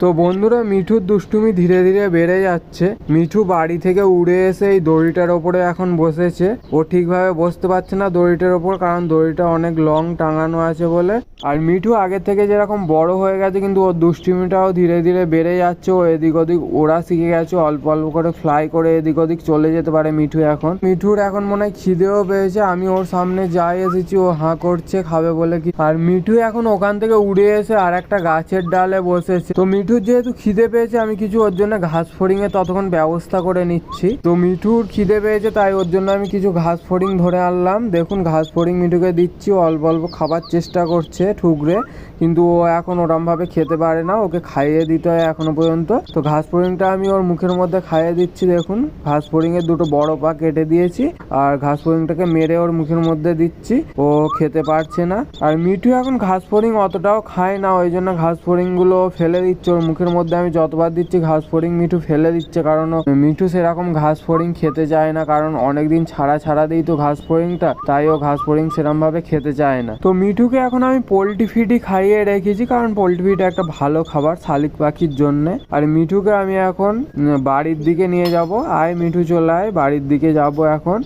তো বন্ধুরা, মিঠুর দুষ্টুমি ধীরে ধীরে বেড়ে যাচ্ছে। মিঠু বাড়ি থেকে উড়ে এসে এই দড়িটার ওপরে এখন বসেছে। ও ঠিকভাবে বসতে পারছে না দড়িটার ওপর, কারণ দড়িটা অনেক লং টাঙানো আছে বলে। আর মিঠু আগের থেকে যেরকম বড় হয়ে গেছে, কিন্তু ওর দুষ্টুমিটাও ধীরে ধীরে বেড়ে যাচ্ছে। ও এদিক ওদিক, ওরা শিখে গেছে, অল্প অল্প করে ফ্লাই করে এদিক ওদিক চলে যেতে পারে মিঠু এখন। মিঠুর এখন মনে হয় খিদেও পেয়েছে, আমি ওর সামনে যাই এসেছি, ও হাঁ করছে, খাবে বলে কি। আর মিঠু এখন ওখান থেকে উড়ে এসে আর একটা গাছের ডালে বসেছে। তো মিঠুর যেহেতু খিদে পেয়েছে, আমি কিছু ওর জন্য ঘাস ফড়িং এ ততক্ষণ ব্যবস্থা করে নিচ্ছি। তো মিঠুর খিদে পেয়েছে, তাই ওর জন্য আমি কিছু ঘাস ফড়িং ধরে আনলাম। দেখুন, ঘাস ফড়িং মিঠুকে দিচ্ছি অল্প অল্প খাবার চেষ্টা করছে ঠুকরে, কিন্তু ও এখন ওরম ভাবে খেতে পারে না, ওকে খাইয়ে দিতে হয় এখনও পর্যন্ত। তো ঘাস ফড়িংটা আমি ওর মুখের মধ্যে খাইয়ে দিচ্ছি, দেখুন। ঘাস ফড়িং এর দুটো বড় পা কেটে দিয়েছি, আর ঘাস ফড়িংটাকে মেরে ওর মুখের মধ্যে দিচ্ছি, ও খেতে পারছে না। আর মিঠু এখন ঘাস ফড়িং অতটাও খায় না, ওই জন্য ঘাস ফড়িংগুলো ফেলে দিচ্ছে ওর মুখের মধ্যে আমি যতবার দিচ্ছি ঘাস ফড়িং, মিঠু ফেলে দিচ্ছে। কারণ মিঠু সেরকম ঘাস ফড়িং খেতে চায় না। কারণ অনেকদিন ছাড়া ছাড়া দিই তো ঘাস ফড়িংটা। তাই ও ঘাস ফড়িং সেরকম ভাবে খেতে চায় না। তো মিঠুকে এখন আমি পোলট্রি ফিডই খাইয়ে রেখেছি। কারণ পোলট্রি ফিড একটা ভালো খাবার শালিক পাখির জন্য। আর মিঠুকে আমি এখন বাড়ির দিকে নিয়ে যাব। আয় মিঠু চলে আয়, বাড়ির দিকে যাব এখন।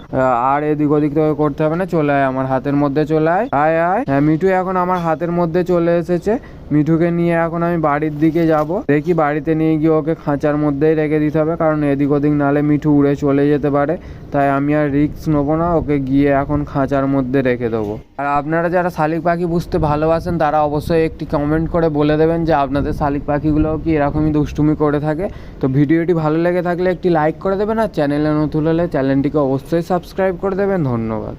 আর এদিক ওদিক তোকে করতে হবে না। চলে আয় আমার হাতের মধ্যে চলে আয়। আয় আয়। হ্যাঁ মিঠু এখন আমার হাতের মধ্যে চলে এসেছে। মিঠুকে নিয়ে এখন আমি বাড়ির দিকে যাব। দেখি বাড়িতে নিয়ে গিয়ে ওকে খাঁচার মধ্যেই রেখে দিতে হবে, কারণ এদিক ওদিক নালে মিঠু উড়ে চলে যেতে পারে। তাই আমি আর রিস্ক নেব না, ওকে গিয়ে এখন খাঁচার মধ্যে রেখে দেবো। আর আপনারা যারা শালিক পাখি বুঝতে ভালোবাসেন, তারা অবশ্যই একটি কমেন্ট করে বলে দেবেন যে, আপনাদের শালিক পাখিগুলো কি এরকমই দুষ্টুমি করে থাকে? তো ভিডিওটি ভালো লেগে থাকলে একটি লাইক করে দেবেন, আর চ্যানেলে নতুন হলে চ্যানেলটিকে অবশ্যই সাবস্ক্রাইব করে দেবেন। ধন্যবাদ।